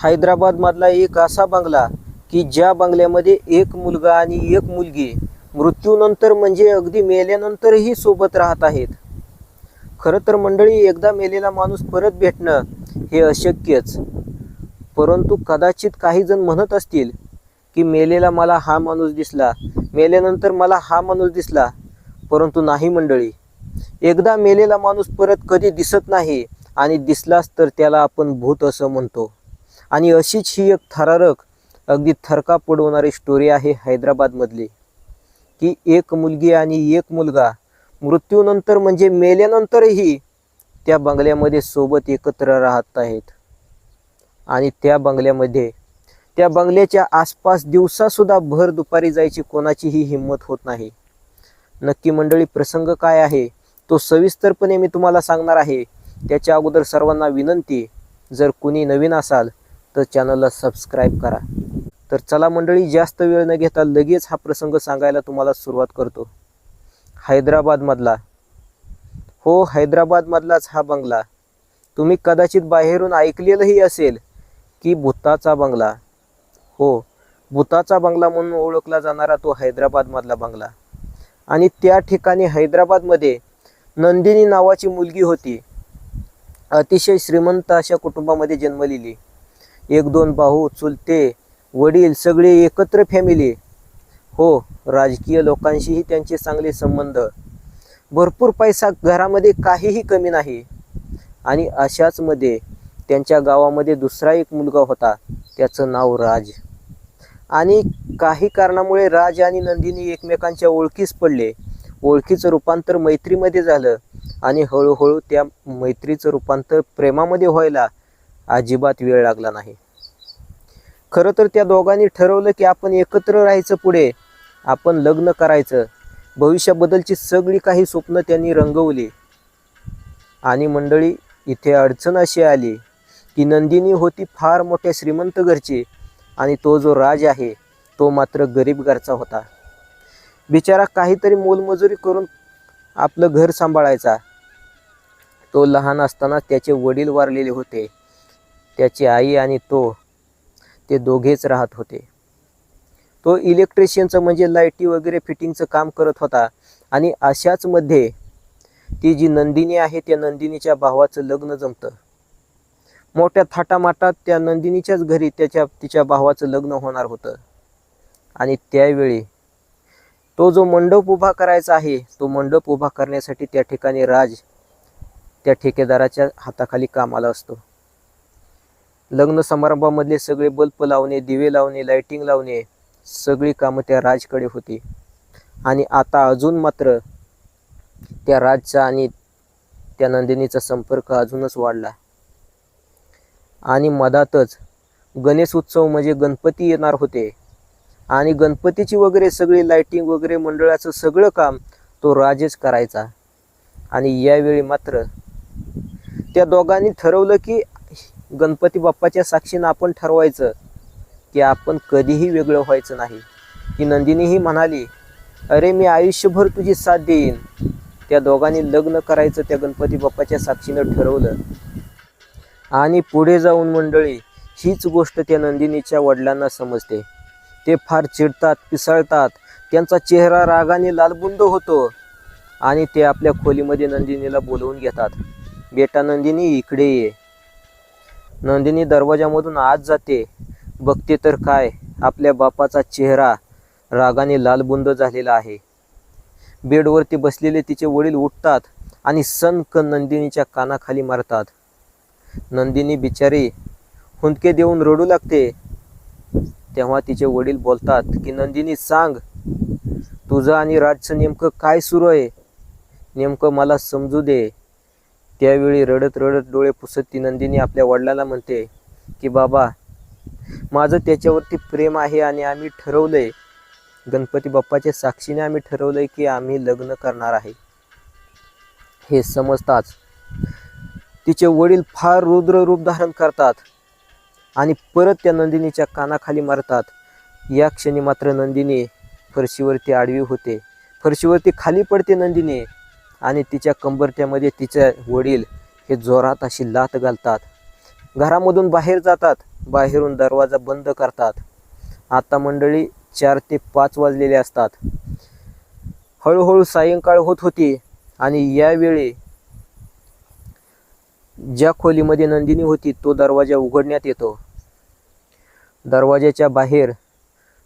हैदराबादमधला एक असा बंगला की ज्या बंगल्यामध्ये एक मुलगा आणि एक मुलगी मृत्यूनंतर म्हणजे अगदी मेल्यानंतरही सोबत राहत आहेत. खरं तर मंडळी एकदा मेलेला माणूस परत भेटणं हे अशक्यच. परंतु कदाचित काही जण म्हणत असतील की मेलेला मला हा माणूस दिसला मेल्यानंतर मला हा माणूस दिसला. परंतु नाही मंडळी एकदा मेलेला माणूस परत कधी दिसत नाही आणि दिसलाच तर त्याला आपण भूत असं म्हणतो. आणि अशीच ही एक थरारक अगदी थरका पडवणारी स्टोरी आहे हैदराबादमधली. की एक मुलगी आणि एक मुलगा मृत्यूनंतर म्हणजे मेल्यानंतरही त्या बंगल्यामध्ये सोबत एकत्र राहत आहेत. आणि त्या बंगल्यामध्ये त्या बंगल्याच्या आसपास दिवसासुद्धा भर दुपारी जायची कोणाचीही हिंमत होत नाही. नक्की मंडळी प्रसंग काय आहे? तो सविस्तरपणे मी तुम्हाला सांगणार आहे. त्याच्या अगोदर सर्वांना विनंती जर कुणी नवीन असाल तर चॅनलला सबस्क्राईब करा. तर चला मंडळी जास्त वेळ न घेता लगेच हा प्रसंग सांगायला तुम्हाला सुरुवात करतो. हैदराबादमधला हो हैदराबादमधलाच हा बंगला. तुम्ही कदाचित बाहेरून ऐकलेलंही असेल की भूताचा बंगला. हो भूताचा बंगला म्हणून ओळखला जाणारा तो हैदराबादमधला बंगला. आणि त्या ठिकाणी हैदराबादमध्ये नंदिनी नावाची मुलगी होती. अतिशय श्रीमंत अशा कुटुंबामध्ये जन्मलेली. एक दोन भाऊ चुलते वडील सगळे एकत्र फॅमिली हो राजकीय लोकांशीही त्यांचे चांगले संबंध. भरपूर पैसा घरामध्ये काहीही कमी नाही. आणि अशाचमध्ये त्यांच्या गावामध्ये दुसरा एक मुलगा होता त्याचं नाव राज. आणि काही कारणामुळे राज आणि नंदिनी एकमेकांच्या ओळखीस पडले. ओळखीचं रूपांतर मैत्रीमध्ये झालं आणि हळूहळू त्या मैत्रीचं रूपांतर प्रेमामध्ये व्हायला अजिबात वेळ लागला नाही. खरं तर त्या दोघांनी ठरवलं की आपण एकत्र राहायचं पुढे आपण लग्न करायचं. भविष्याबद्दलची सगळी काही स्वप्न त्यांनी रंगवली. आणि मंडळी इथे अडचण अशी आली की नंदिनी होती फार मोठ्या श्रीमंत घरची आणि तो जो राज आहे तो मात्र गरीब घरचा होता. बिचारा काहीतरी मोलमजुरी करून आपलं घर सांभाळायचा. तो लहान असताना त्याचे वडील वारलेले होते. त्याची आई आणि तो ते दोघेच राहत होते. तो इलेक्ट्रिशियनचं म्हणजे लाईटी वगैरे फिटिंगचं काम करत होता आणि अशाच मध्ये ती जी नंदिनी आहे त्या नंदिनीच्या भावाचं लग्न जमतं. मोठ्या थाटामाटात त्या नंदिनीच्याच घरी त्याच्या तिच्या भावाचं लग्न होणार होतं. आणि त्यावेळी तो जो मंडप उभा करायचा आहे तो मंडप उभा करण्यासाठी त्या ठिकाणी राज त्या ठेकेदाराच्या हाताखाली कामाला असतो. लग्न समारंभामधले सगळे बल्ब लावणे दिवे लावणे लायटिंग लावणे सगळी कामं त्या राजकडे होती. आणि आता अजून मात्र त्या राजचा आणि त्या नंदिनीचा संपर्क अजूनच वाढला. आणि मधातच गणेश उत्सव म्हणजे गणपती येणार होते. आणि गणपतीची वगैरे सगळी लायटिंग वगैरे मंडळाचं सगळं काम तो राजच करायचा. आणि यावेळी मात्र त्या दोघांनी ठरवलं की गणपती बाप्पाच्या साक्षीनं आपण ठरवायचं की आपण कधीही वेगळं व्हायचं नाही. ती नंदिनीही म्हणाली अरे मी आयुष्यभर तुझी साथ देईन. त्या दोघांनी लग्न करायचं त्या गणपती बाप्पाच्या साक्षीनं ठरवलं. आणि पुढे जाऊन मंडळी हीच गोष्ट त्या नंदिनीच्या वडिलांना समजते. ते फार चिडतात पिसळतात त्यांचा चेहरा रागाने लालबुंद होतो आणि ते आपल्या खोलीमध्ये नंदिनीला बोलवून घेतात. बेटा नंदिनी इकडे ये. नंदिनी दरवाजामधून आत जाते. बघते तर काय आपल्या बापाचा चेहरा रागाने लालबुंद झालेला आहे. बेडवरती बसलेले तिचे वडील उठतात आणि सनक नंदिनीच्या कानाखाली मारतात. नंदिनी बिचारी हुंदके देऊन रडू लागते. तेव्हा तिचे वडील बोलतात की नंदिनी सांग तुझं आणि राजचं नेमकं काय सुरू आहे? नेमकं मला समजू दे. त्यावेळी रडत रडत डोळे पुसत ती नंदिनी आपल्या वडिलाला म्हणते की बाबा माझं त्याच्यावरती प्रेम आहे आणि आम्ही ठरवलंय. गणपती बाप्पाच्या साक्षीने आम्ही ठरवलंय की आम्ही लग्न करणार आहे. हे समजताच तिचे वडील फार रुद्र रूप धारण करतात आणि परत त्या नंदिनीच्या कानाखाली मारतात. या क्षणी मात्र नंदिनी फरशीवरती आडवी होते. फरशीवरती खाली पडते नंदिनी. आणि तिच्या कंबरट्यामध्ये तिचे वडील हे जोरात अशी लात घालतात. घरामधून बाहेर जातात. बाहेरून दरवाजा बंद करतात. आता मंडळी चार ते पाच वाजलेले असतात. हळूहळू सायंकाळ होत होती आणि यावेळी ज्या खोलीमध्ये नंदिनी होती तो दरवाजा उघडण्यात येतो. दरवाजाच्या बाहेर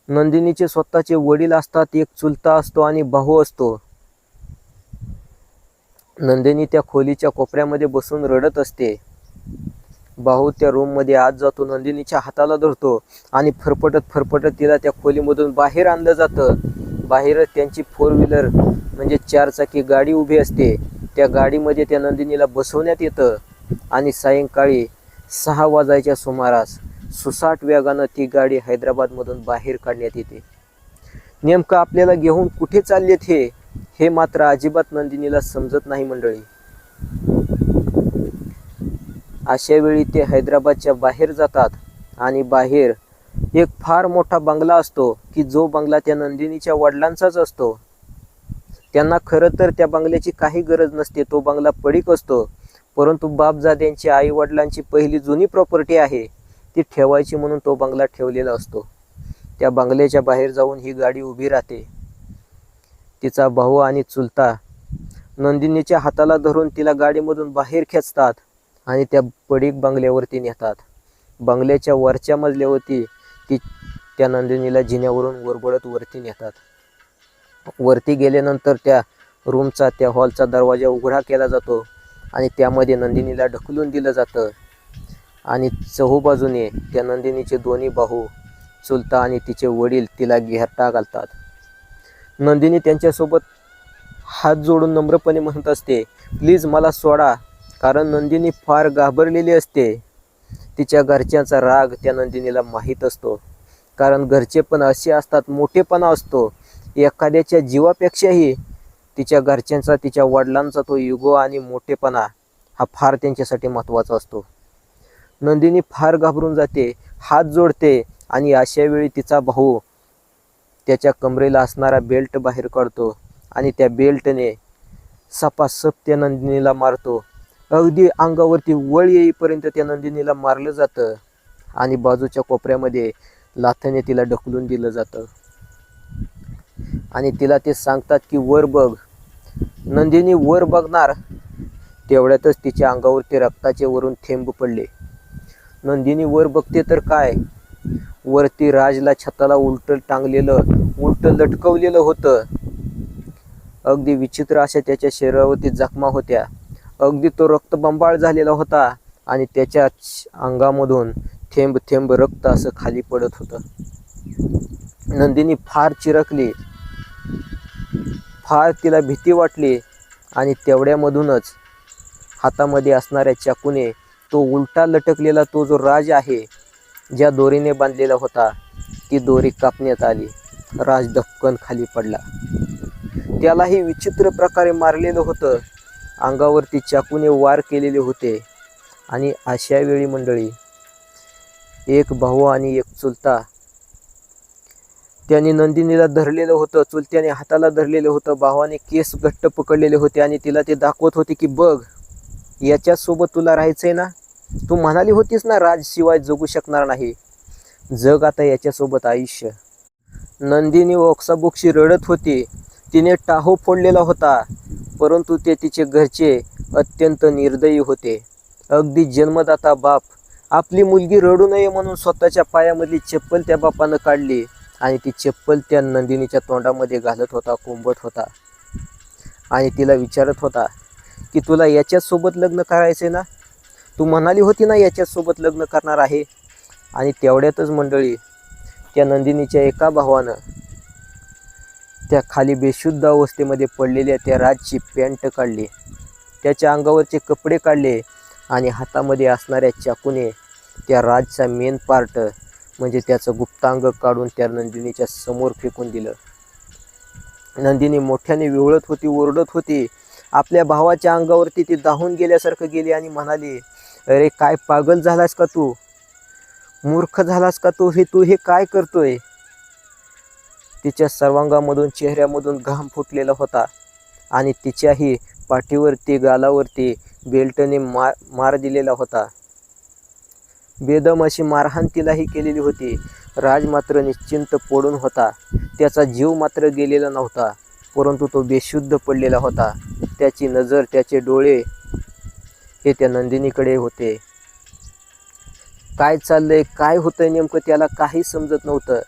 नंदिनीचे स्वतःचे वडील असतात एक चुलता असतो आणि भाऊ असतो. नंदिनी त्या खोलीच्या कोपऱ्यामध्ये बसून रडत असते. भाऊ त्या रूममध्ये आत जातो नंदिनीच्या हाताला धरतो आणि फरफटत फरफटत तिला त्या खोलीमधून बाहेर आणलं जातं. बाहेरच त्यांची फोर व्हीलर म्हणजे चारचाकी गाडी उभी असते. त्या गाडीमध्ये त्या नंदिनीला बसवण्यात येतं आणि सायंकाळी सहा वाजायच्या सुमारास सुसाट वेगानं ती गाडी हैदराबादमधून बाहेर काढण्यात येते. नेमकं आपल्याला घेऊन कुठे चाललेत हे? हे मात्र अजिबात नंदिनीला समजत नाही मंडळी. अशा वेळी ते हैदराबादच्या बाहेर जातात आणि बाहेर एक फार मोठा बंगला असतो की जो बंगला त्या नंदिनीच्या वडिलांचाच असतो. त्यांना खरं तर त्या बंगल्याची काही गरज नसते तो बंगला पडीक असतो. परंतु बापजाद्यांची आई वडिलांची पहिली जुनी प्रॉपर्टी आहे ती ठेवायची म्हणून तो बंगला ठेवलेला असतो. त्या बंगल्याच्या बाहेर जाऊन ही गाडी उभी राहते. तिचा भाऊ आणि चुलता. नंदिनीच्या हाताला धरून तिला गाडीमधून बाहेर खेचतात आणि त्या पडीक बंगल्यावरती नेतात. बंगल्याच्या वरच्या मजल्यावरती ती त्या नंदिनीला जिन्यावरून वरबडत वरती नेतात. वरती गेल्यानंतर त्या रूमचा त्या हॉलचा दरवाजा उघडा केला जातो आणि त्यामध्ये नंदिनीला ढकलून दिलं जातं. आणि चहूबाजूने त्या नंदिनीचे दोन्ही भाऊ चुलता आणि तिचे वडील तिला घेरटा घालतात. नंदिनी त्यांच्यासोबत हात जोडून नम्रपणे म्हणत असते प्लीज मला सोडा कारण नंदिनी फार घाबरलेली असते. तिच्या घरच्यांचा राग त्या नंदिनीला माहीत असतो कारण घरचे पण असे असतात मोठेपणा असतो. एखाद्याच्या जीवापेक्षाही तिच्या घरच्यांचा तिच्या वडिलांचा तो युगो आणि मोठेपणा हा फार त्यांच्यासाठी महत्त्वाचा असतो. नंदिनी फार घाबरून जाते हात जोडते आणि अशा वेळी तिचा भाऊ त्याच्या कमरेला असणारा बेल्ट बाहेर काढतो आणि त्या बेल्टने सपासप त्या नंदिनीला मारतो. अगदी अंगावरती वळ येईपर्यंत त्या नंदिनीला मारलं जातं आणि बाजूच्या कोपऱ्यामध्ये लाथाने तिला ढकलून दिलं जातं. आणि तिला ते सांगतात की वर बघ. नंदिनी वर बघणार. तेवढ्यातच तिच्या अंगावरती रक्ताचे वरून थेंब पडले. नंदिनी वर बघते तर काय? वरती राजला छताला उलट टांगलेलं उलट लटकवलेलं होतं. अगदी विचित्र अशा त्याच्या शरीरावरती जखमा होत्या. अगदी तो रक्तबंबाळ झालेला होता आणि त्याच्या अंगामधून थेंब थेंब रक्त असं खाली पडत होतं. नंदिनी फार चिरकली. फार तिला भीती वाटली आणि तेवढ्यामधूनच हातामध्ये असणाऱ्या चाकूने तो उलटा लटकलेला तो जो राज आहे ज्या दोरीने बांधलेला होता ती दोरी कापण्यात आली. राज धपकन खाली पडला. त्यालाही विचित्र प्रकारे मारलेलं होतं. अंगावरती चाकूने वार केलेले होते. आणि अशा वेळी मंडळी एक भाऊ आणि एक चुलता. त्याने नंदिनीला धरलेलं होतं चुलत्याने हाताला धरलेलं होतं. भावाने केस घट्ट पकडलेले होते आणि तिला ते दाखवत होते की बघ याच्यासोबत तुला राहायचंय ना? तू म्हणाली होतीस ना राजशिवाय जगू शकणार नाही. जग आता याच्यासोबत आयुष्य. नंदिनी ओक्साबोक्षी रडत होती. तिने टाहो फोडलेला होता परंतु ते तिचे घरचे अत्यंत निर्दयी होते. अगदी जन्मदाता बाप. आपली मुलगी रडू नये म्हणून स्वतःच्या पायामधली चप्पल त्या बापानं काढली आणि ती चप्पल त्या नंदिनीच्या तोंडामध्ये घालत होता कोंबत होता. आणि तिला विचारत होता की तुला याच्यासोबत लग्न करायचे ना? तू म्हणाली होती ना याच्यासोबत लग्न करणार आहे. आणि तेवढ्यातच मंडळी त्या नंदिनीच्या एका भावानं त्या खाली बेशुद्ध अवस्थेमध्ये पडलेल्या त्या राजची पॅन्ट काढली. त्याच्या अंगावरचे कपडे काढले आणि हातामध्ये असणाऱ्या चाकूने त्या राजचा मेन पार्ट म्हणजे त्याचं गुप्तांग काढून त्या नंदिनीच्या समोर फेकून दिलं. नंदिनी मोठ्याने विवळत होती ओरडत होती. आपल्या भावाच्या अंगावरती ती दाहून गेल्यासारखं गेली आणि म्हणाली अरे काय पागल झालास का तू? मूर्ख झालास का तू? हे तू हे काय करतोय? तिच्या सर्वांगामधून चेहऱ्यामधून घाम फुटलेला होता आणि तिच्याही पाठीवरती गालावरती बेल्टने मार मार दिलेला होता. बेदम अशी मारहाण तिलाही केलेली होती. राज मात्र निश्चिंत पडून होता. त्याचा जीव मात्र गेलेला नव्हता परंतु तो बेशुद्ध पडलेला होता. त्याची नजर त्याचे डोळे हे त्या नंदिनीकडे होते. काय चाललंय काय होतंय नेमकं त्याला काही समजत नव्हतं.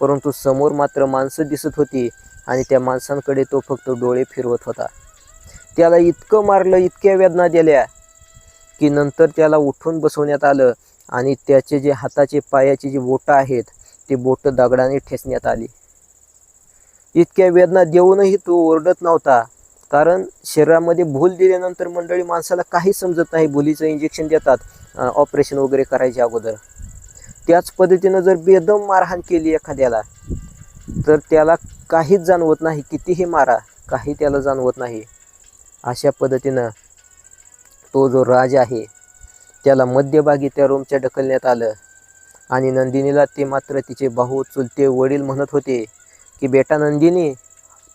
परंतु समोर मात्र माणसं दिसत होती आणि त्या माणसांकडे तो फक्त डोळे फिरवत होता. त्याला इतकं मारलं इतक्या वेदना दिल्या की नंतर त्याला उठून बसवण्यात आलं आणि त्याचे जे हाताचे पायाचे जे बोटं आहेत ते बोटं दगडाने ठेचण्यात आली. इतक्या वेदना देऊनही तो ओरडत नव्हता. कारण शरीरामध्ये भूल दिल्यानंतर मंडळी माणसाला काही समजत नाही भुलीचं इंजेक्शन देतात ऑपरेशन वगैरे करायच्या अगोदर. त्याच पद्धतीनं जर बेदम मारहाण केली एखाद्याला तर त्याला काहीच जाणवत नाही कितीही मारा काही त्याला जाणवत नाही. अशा पद्धतीनं तो जो राज आहे त्याला मध्यभागी त्या रूमच्या ढकलण्यात आलं आणि नंदिनीला ते मात्र तिचे भाऊ चुलते वडील म्हणत होते की बेटा नंदिनी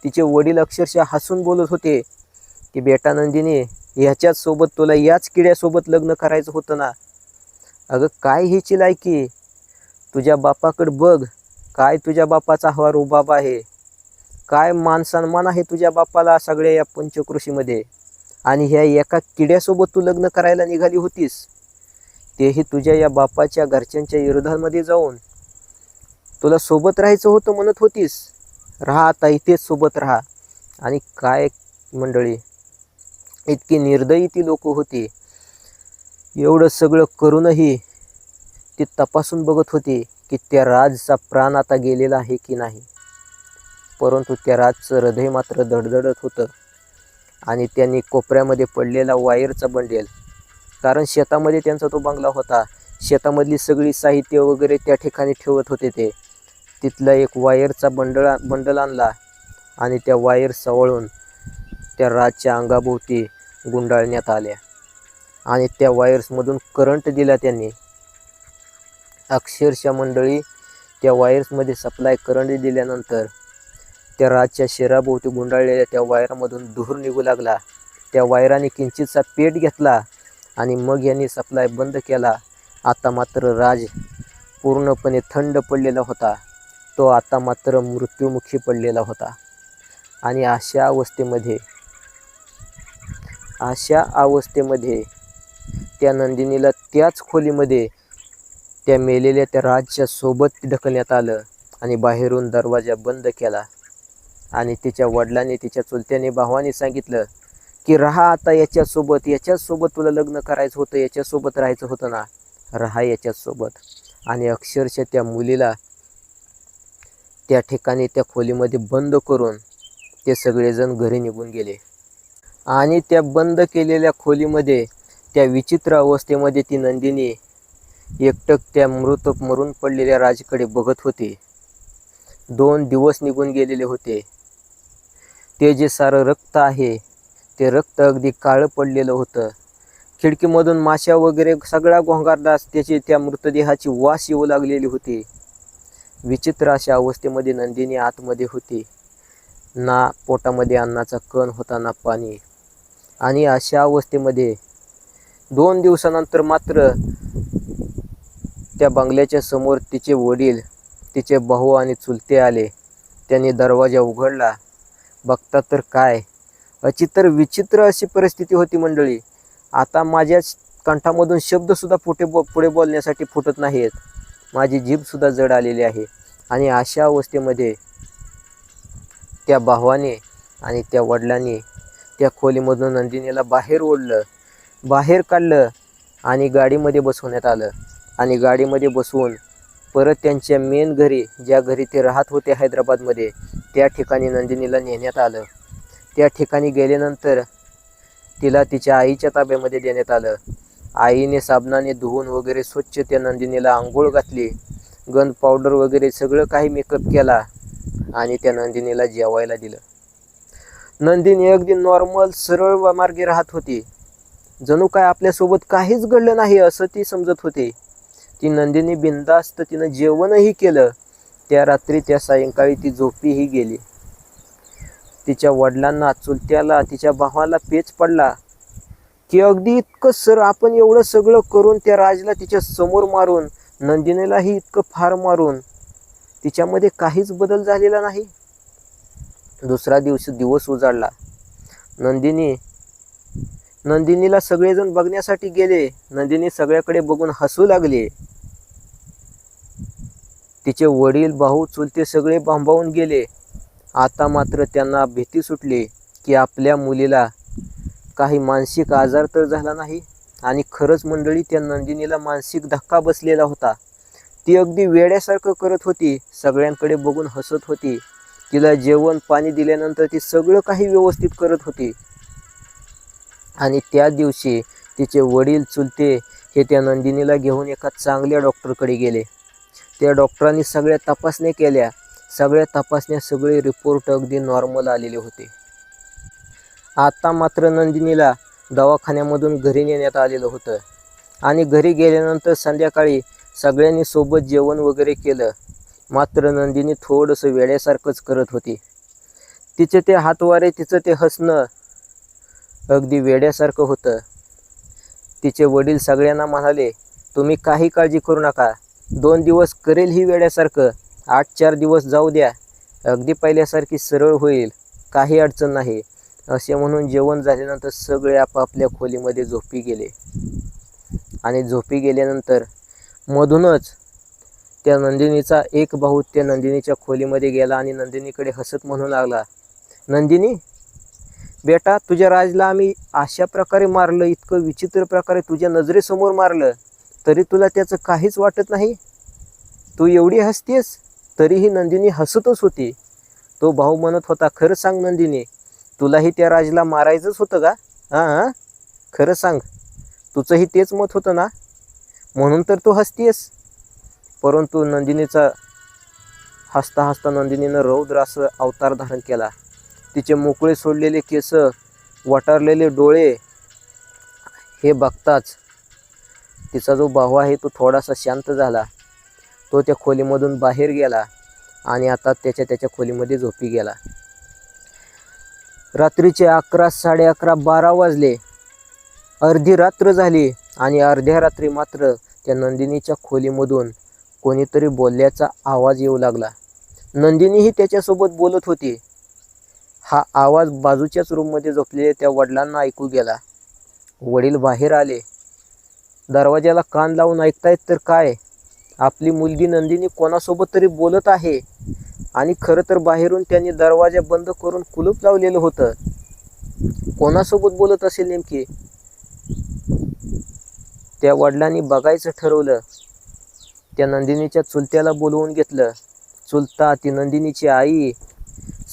तिचे वडील अक्षरशः हसून बोलत होते की बेटा नंदिनी ह्याच्याच सोबत तुला याच किड्यासोबत लग्न करायचं होतं ना. अगं काय हिची लायकी? तुझ्या बापाकडं बघ काय तुझ्या बापाचा हवा रुबाब आहे. काय मान सन्मान आहे तुझ्या बापाला सगळ्या या पंचकृषीमध्ये. आणि ह्या एका किड्यासोबत तू लग्न करायला निघाली होतीस. तेही तुझ्या या बापाच्या घरच्यांच्या विरोधामध्ये जाऊन. तुला सोबत राहायचं होतं म्हणत होतीस. राहा आता इथेच सोबत राहा. आणि काय मंडळी इतकी निर्दयी ती लोक होती. एवढं सगळं करूनही ती तपासून बघत होती की त्या राजचा प्राण आता गेलेला आहे की नाही. परंतु त्या राजचं हृदय मात्र धडधडत होतं. आणि त्यांनी कोपऱ्यामध्ये पडलेला वायरचा बंडेल. कारण शेतामध्ये त्यांचा तो बंगला होता. शेतामधली सगळी साहित्य वगैरे त्या ठिकाणी ठेवत होते ते. तिथला एक वायरचा बंडल बंडल आणला आणि त्या वायर सवळून त्या राजच्या अंगाभोवती गुंडाळण्यात आल्या. आणि त्या वायर्समधून करंट दिला त्यांनी. अक्षरशः मंडळी त्या वायर्समध्ये सप्लाय करंट दिल्यानंतर त्या राजच्या शरीराभोवती गुंडाळलेल्या त्या वायरामधून धूर निघू लागला. त्या वायराने किंचितचा पेट घेतला आणि मग यांनी सप्लाय बंद केला. आता मात्र राज पूर्णपणे थंड पडलेला होता. तो आता मात्र मृत्युमुखी पडलेला होता. आणि अशा अवस्थेमध्ये अशा अवस्थेमध्ये त्या नंदिनीला त्याच खोलीमध्ये त्या मेलेल्या त्या राजच्या सोबत ढकलण्यात आलं आणि बाहेरून दरवाजा बंद केला. आणि तिच्या वडिलांनी तिच्या चुलत्याने भावाने सांगितलं की राहा आता याच्यासोबत याच्याचसोबत तुला लग्न करायचं होतं याच्यासोबत राहायचं होतं ना. राहा याच्यासोबत. आणि अक्षरशः त्या मुलीला त्या ठिकाणी त्या खोलीमध्ये बंद करून ते सगळेजण घरी निघून गेले. आणि त्या बंद केलेल्या खोलीमध्ये त्या विचित्र अवस्थेमध्ये ती नंदिनी एकटक त्या मृत मरून पडलेल्या राजकडे बघत होती. दोन दिवस निघून गेलेले होते. ते जे सारं रक्त आहे ते रक्त अगदी काळं पडलेलं होतं. खिडकीमधून माश्या वगैरे सगळा गोंगारदास त्याची त्या मृतदेहाची वास येऊ लागलेली होती. विचित्र अशा अवस्थेमध्ये नंदिनी आतमध्ये होती. ना पोटामध्ये अन्नाचा कण होता ना पाणी. आणि अशा अवस्थेमध्ये दोन दिवसानंतर मात्र त्या बंगल्याच्या समोर तिचे वडील तिचे भाऊ आणि चुलते आले. त्यांनी दरवाजा उघडला. बघता तर काय? अचित्र विचित्र अशी परिस्थिती होती मंडळी. आता माझ्या कंठामधून शब्दसुद्धा पुढे बो पुढे बोलण्यासाठी फुटत नाहीत माझी जीभसुद्धा जड आलेली आहे. आणि अशा अवस्थेमध्ये त्या भावाने आणि त्या वडिलांनी त्या खोलीमधून नंदिनीला बाहेर ओढलं. बाहेर काढलं आणि गाडीमध्ये बसवण्यात आलं. आणि गाडीमध्ये बसवून परत त्यांच्या मेन घरी ज्या घरी ते राहत होते हैदराबादमध्ये त्या ठिकाणी नंदिनीला नेण्यात आलं. त्या ठिकाणी गेल्यानंतर तिला तिच्या आईच्या ताब्यामध्ये देण्यात आलं. आईने साबणाने धुवून वगैरे स्वच्छ त्या नंदिनीला आंघोळ घातली. गंध पावडर वगैरे सगळं काही मेकअप केला आणि त्या नंदिनीला जेवायला दिलं. नंदिनी अगदी नॉर्मल सरळ मार्गे राहत होती. जणू काय आपल्यासोबत काहीच घडलं नाही असं ती समजत होती. ती नंदिनी बिंदास्त तिनं जेवणही केलं. त्या रात्री त्या सायंकाळी ती झोपीही गेली. तिच्या वडिलांना चुलत्याला तिच्या भावाला पेच पडला. की अगदी इतकं सर आपण एवढं सगळं करून त्या राजला तिच्या समोर मारून नंदिनीलाही इतकं फार मारून तिच्यामध्ये काहीच बदल झालेला नाही. दुसरा दिवशी दिवस उजाडला. नंदिनी नंदिनीला सगळेजण बघण्यासाठी गेले. नंदिनी सगळ्याकडे बघून हसू लागले. तिचे वडील भाऊ चुलते सगळे बांबावून गेले. आता मात्र त्यांना भीती सुटली की आपल्या मुलीला काही मानसिक आजार तर झाला नाही. आणि खरंच मंडळी त्या नंदिनीला मानसिक धक्का बसलेला होता. ती अगदी वेड्यासारखं करत होती. सगळ्यांकडे बघून हसत होती. तिला जेवण पाणी दिल्यानंतर ती सगळं काही व्यवस्थित करत होती. आणि त्या दिवशी तिचे वडील चुलते हे त्या नंदिनीला घेऊन एका चांगल्या डॉक्टरकडे गेले. त्या डॉक्टरांनी सगळ्या तपासण्या केल्या. सगळ्या तपासण्या सगळे रिपोर्ट अगदी नॉर्मल आलेले होते. आता मात्र नंदिनीला दवाखान्यामधून घरी नेण्यात आलेलं होतं. आणि घरी गेल्यानंतर संध्याकाळी सगळ्यांनी सोबत जेवण वगैरे केलं. मात्र नंदिनी थोडंसं वेड्यासारखंच करत होती. तिचे ते हातवारे तिचं ते हसणं अगदी वेड्यासारखं होतं. तिचे वडील सगळ्यांना म्हणाले तुम्ही काही काळजी करू नका. दोन दिवस करेल ही वेड्यासारखं. आठ चार दिवस जाऊ द्या. अगदी पहिल्यासारखी सरळ होईल. काही अडचण नाही. असे म्हणून जेवण झाल्यानंतर सगळे आपापल्या खोलीमध्ये झोपी गेले. आणि झोपी गेल्यानंतर मधूनच त्या नंदिनीचा एक भाऊ त्या नंदिनीच्या खोलीमध्ये गेला आणि नंदिनीकडे हसत म्हणू लागला नंदिनी बेटा तुझ्या राजला आम्ही अशा प्रकारे मारलं इतकं विचित्र प्रकारे तुझ्या नजरेसमोर मारलं तरी तुला त्याचं काहीच वाटत नाही? तू एवढी हसतेस तरीही नंदिनी हसतच होती. तो भाऊ म्हणत होता खरं सांग नंदिनी तुलाही त्या राजला मारायचंच होतं का? हां खरं सांग तुझंही तेच मत होतं ना? म्हणून तर तू हसतीयस. परंतु नंदिनीचा हसता हसता नंदिनीनं रौद्र असं अवतार धारण केला. तिचे मोकळे सोडलेले केस वटारलेले डोळे हे बघताच तिचा जो भाऊ आहे तो थोडासा शांत झाला. तो त्या खोलीमधून बाहेर गेला आणि आता त्याच्या त्याच्या खोलीमध्ये झोपी गेला. रात्रीचे अकरा साडे अकरा बारा वाजले. अर्धी रात्र झाली आणि अर्ध्या रात्री मात्र त्या नंदिनीच्या खोलीमधून कोणीतरी बोलल्याचा आवाज येऊ लागला. नंदिनीही त्याच्यासोबत बोलत होती. हा आवाज बाजूच्याच रूममध्ये झोपलेल्या त्या वडिलांना ऐकू गेला. वडील बाहेर आले. दरवाजाला कान लावून ऐकतायत तर काय? आपली मुलगी नंदिनी कोणासोबत तरी बोलत आहे. आणि खरं तर बाहेरून त्यांनी दरवाजा बंद करून कुलूप लावलेलं होतं. कोणासोबत बोलत असेल नेमकी? त्या वडिलांनी बघायचं ठरवलं. त्या नंदिनीच्या चुलत्याला बोलवून घेतलं. चुलता ती नंदिनीची आई.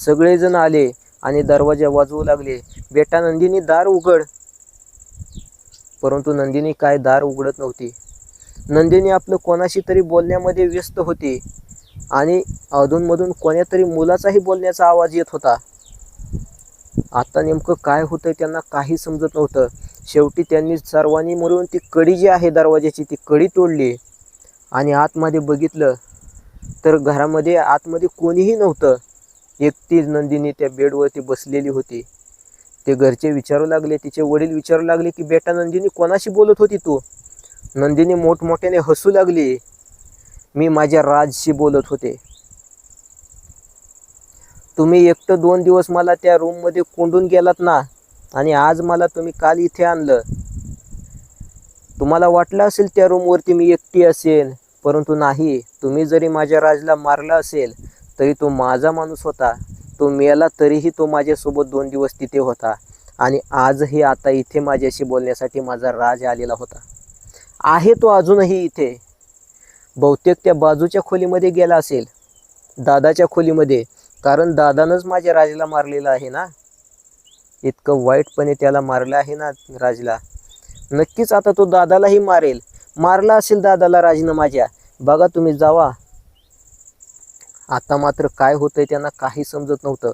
सगळेजण आले आणि दरवाजा वाजवू लागले. बेटा नंदिनी दार उघड. परंतु नंदिनी काय दार उघडत नव्हती. नंदिनी आपलं कोणाशी तरी बोलण्यामध्ये व्यस्त होती. आणि अधूनमधून कोण्यातरी मुलाचाही बोलण्याचा आवाज येत होता. आता नेमकं काय होतं त्यांना काही समजत नव्हतं. शेवटी त्यांनी सर्वांनी मिळून ती कडी जी आहे दरवाजाची ती कडी तोडली आणि आतमध्ये बघितलं तर घरामध्ये आतमध्ये कोणीही नव्हतं. एकटीच नंदिनी त्या बेडवरती बसलेली होती. ते घरचे विचारू लागले तिचे वडील विचारू लागले की बेटा नंदिनी कोणाशी बोलत होती तू? नंदिनी मोठमोठ्याने हसू लागली. मी माझ्या राजशी बोलत होते. तुम्ही एकटं दोन दिवस मला त्या रूममध्ये कोंडून गेलात ना आणि आज मला तुम्ही काल इथे आणलं. तुम्हाला वाटलं असेल त्या रूमवरती मी एकटी असेल परंतु नाही तुम्ही जरी माझ्या राजला मारला असेल तरी तो माझा माणूस होता. तो मेला तरीही तो माझ्यासोबत दोन दिवस तिथे होता आणि आजही आता इथे माझ्याशी बोलण्यासाठी माझा राज आलेला होता. आहे तो अजूनही इथे. बहुतेक त्या बाजूच्या खोलीमध्ये गेला असेल. दादाच्या खोलीमध्ये. कारण दादानंच माझ्या राजाला मारलेलं आहे ना? इतकं वाईटपणे त्याला मारलं आहे ना राजला. नक्कीच आता तो दादालाही मारेल. मारला असेल दादाला राजनं माझ्या. बघा तुम्ही जावा. आता मात्र काय होतंय त्यांना काही समजत नव्हतं.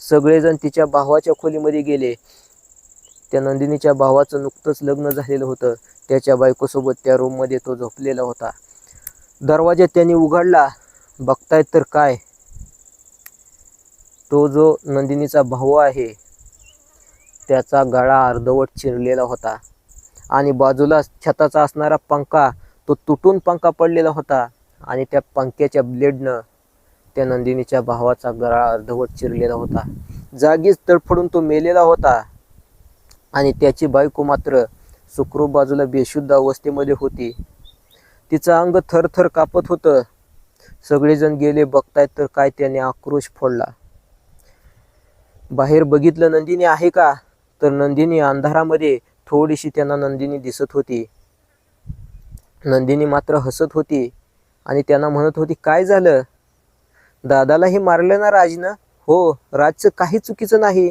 सगळेजण तिच्या भावाच्या खोलीमध्ये गेले. त्या नंदिनीच्या भावाचं नुकतंच लग्न झालेलं होतं. त्याच्या बायकोसोबत त्या रूममध्ये तो झोपलेला होता. दरवाजा त्यांनी उघडला. बघतायत तर काय? तो जो नंदिनीचा भाऊ आहे त्याचा गळा अर्धवट चिरलेला होता आणि बाजूला छताचा असणारा पंखा तो तुटून पंखा पडलेला होता आणि त्या पंख्याच्या ब्लेडनं त्या नंदिनीच्या भावाचा गळा अर्धवट चिरलेला होता. जागीच तडफडून तो मेलेला होता आणि त्याची बायको मात्र सुखरूप बाजूला बेशुद्ध अवस्थेमध्ये होती. तिचं अंग थरथर कापत होतं. सगळेजण गेले बघतायत तर काय त्याने आक्रोश फोडला. बाहेर बघितलं नंदिनी आहे का? तर नंदिनी अंधारामध्ये थोडीशी त्यांना नंदिनी दिसत होती. नंदिनी मात्र हसत होती आणि त्यांना म्हणत होती काय झालं? दादालाही मारलं ना राजनं? हो राजचं काही चुकीचं नाही.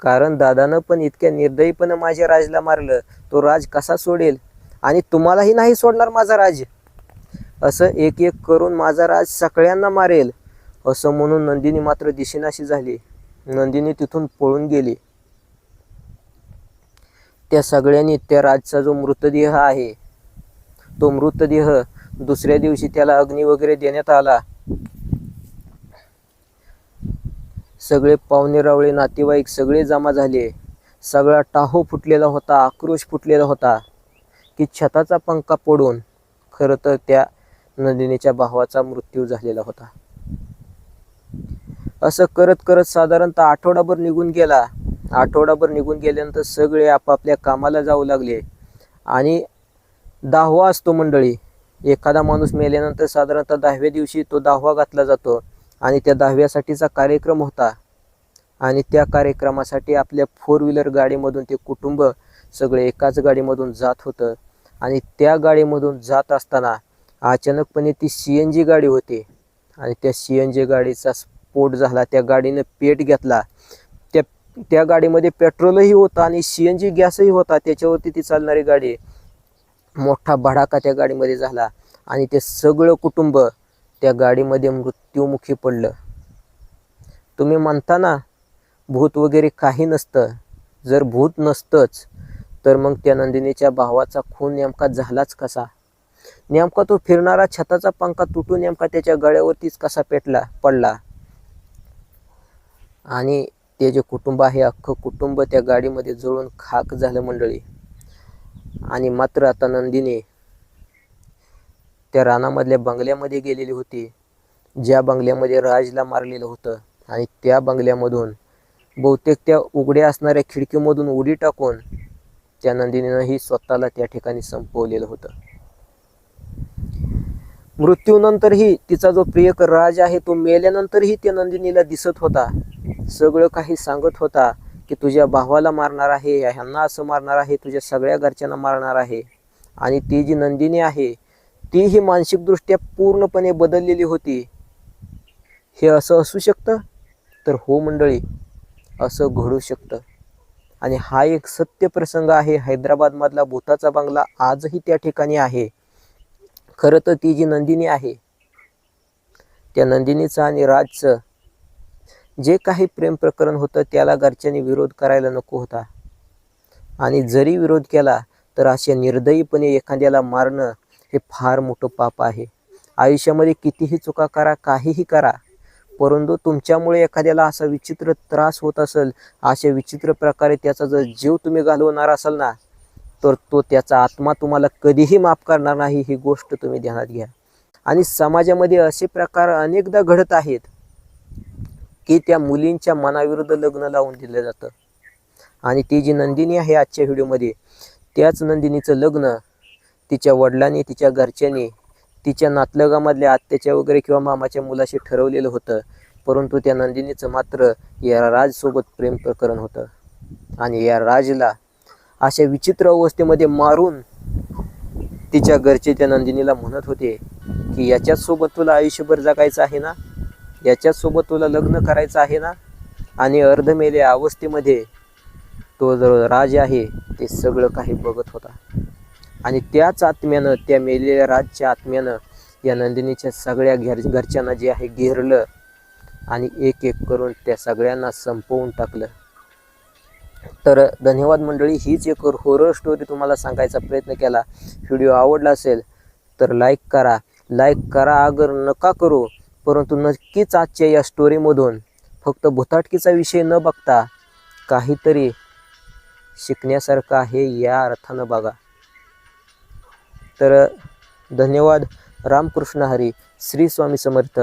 कारण दादानं पण इतक्या निर्दयीपणे माझ्या राजला मारलं. तो राज कसा सोडेल? आणि तुम्हालाही नाही सोडणार माझा राज. असं एक एक करून माझा राज सगळ्यांना मारेल असं म्हणून नंदिनी मात्र दिशेनाशी झाली. नंदिनी तिथून पळून गेली. त्या सगळ्यांनी त्या राजचा जो मृतदेह आहे तो मृतदेह दुसऱ्या दिवशी त्याला अग्नी वगैरे देण्यात आला. सगळे पाहुणे रावळे नातेवाईक सगळे जमा झाले. सगळा टाहो फुटलेला होता आक्रोश फुटलेला होता. की छताचा पंखा पडून खरं तर त्या नंदिनीच्या भावाचा मृत्यू झालेला होता. असं करत करत साधारणतः आठवडाभर निघून गेला. आठवडाभर निघून गेल्यानंतर सगळे आपापल्या कामाला जाऊ लागले. आणि दहावा असतो मंडळी. एखादा माणूस मेल्यानंतर साधारणतः दहाव्या दिवशी तो दहावा घातला जातो आणि त्या दहाव्यासाठीचा कार्यक्रम होता. आणि त्या कार्यक्रमासाठी आपल्या फोर व्हीलर गाडीमधून ते कुटुंब सगळे एकाच गाडीमधून जात होतं. आणि त्या गाडीमधून जात असताना अचानकपणे ती सी एन जी गाडी होती. आणि त्या सी एन जी गाडीचा स्फोट झाला. त्या गाडीनं पेट घेतला. त्या त्या गाडीमध्ये पेट्रोलही होतं आणि सी एन जी गॅसही होता. त्याच्यावरती ती चालणारी गाडी मोठा भडाका त्या गाडीमध्ये झाला आणि ते सगळं कुटुंब त्या गाडीमध्ये मृत्युमुखी पडलं. तुम्ही म्हणता ना भूत वगैरे काही नसतं. जर भूत नसतंच तर मग त्या नंदिनीच्या भावाचा खून नेमका झालाच कसा? नेमका तो फिरणारा छताचा पंखा तुटून नेमका त्याच्या गळ्यावरतीच कसा पेटला पडला? आणि ते जे कुटुंब आहे अख्खं कुटुंब त्या गाडीमध्ये जळून खाक झालं मंडळी. आणि मात्र आता नंदिनी त्या रानामधल्या बंगल्यामध्ये गेलेली होती ज्या बंगल्यामध्ये राजला मारलेलं होतं. आणि त्या बंगल्यामधून बहुतेक त्या उघड्या असणाऱ्या खिडकीमधून उडी टाकून त्या नंदिनीनंही स्वतःला त्या ठिकाणी संपवलेलं होतं. मृत्यूनंतरही तिचा जो प्रियकर राज आहे तो मेल्यानंतरही त्या नंदिनीला दिसत होता. सगळं काही सांगत होता की तुझ्या भावाला मारणार आहे ह्यांना असं मारणार आहे तुझ्या सगळ्या घरच्यांना मारणार आहे. आणि ती जी नंदिनी आहे ती ही मानसिकदृष्ट्या पूर्णपणे बदललेली होती. हे असं असू शकतं? तर हो मंडळी असं घडू शकतं. आणि हा एक सत्य प्रसंग आहे. हैदराबादमधला भूताचा बंगला आजही त्या ठिकाणी आहे. खरं तर ती जी नंदिनी आहे त्या नंदिनीचं आणि राजचं जे काही प्रेम प्रकरण होतं त्याला घरच्यांनी विरोध करायला नको होता. आणि जरी विरोध केला तर अशा निर्दयीपणे एखाद्याला मारणं हे फार मोठं पाप आहे. आयुष्यामध्ये कितीही चुका करा काहीही करा परंतु तुमच्यामुळे एखाद्याला असा विचित्र त्रास होत असेल अशा विचित्र प्रकारे त्याचा जर जीव तुम्ही घालवणार असाल ना तर तो त्याचा आत्मा तुम्हाला कधीही माफ करणार नाही ही गोष्ट तुम्ही ध्यानात घ्या. आणि समाजामध्ये असे प्रकार अनेकदा घडत आहेत की त्या मुलींच्या मनाविरुद्ध लग्न लावून दिलं जातं. आणि ती जी नंदिनी आहे आजच्या व्हिडिओमध्ये त्याच नंदिनीचं लग्न तिच्या वडिलांनी तिच्या घरच्यांनी तिच्या नातलगामधल्या आत्याच्या वगैरे किंवा मामाच्या मुलाशी ठरवलेलं होतं. परंतु त्या नंदिनीचं मात्र या राजसोबत प्रेम प्रकरण होतं. आणि या राजला अशा विचित्र अवस्थेमध्ये मारून तिच्या घरचे त्या नंदिनीला म्हणत होते की याच्याचसोबत तुला आयुष्यभर जगायचं आहे ना? याच्याचसोबत तुला लग्न करायचं आहे ना? आणि अर्धमेल्या अवस्थेमध्ये तो जो राज आहे ते सगळं काही बघत होता. आणि त्याच आत्म्यानं त्या मेलेल्या राजच्या आत्म्यानं या नंदिनीच्या सगळ्या घर घरच्यांना जे आहे घेरलं आणि एक एक करून त्या सगळ्यांना संपवून टाकलं. तर धन्यवाद मंडळी हीच एक होरर स्टोरी तुम्हाला सांगायचा प्रयत्न केला. व्हिडिओ आवडला असेल तर लाईक करा. लाईक करा अगर नका करू परंतु नक्कीच आजच्या या स्टोरीमधून फक्त भुताटकीचा विषय न बघता काहीतरी शिकण्यासारखं आहे या अर्थानं बघा. तर धन्यवाद. रामकृष्ण हरी श्री स्वामी समर्थ.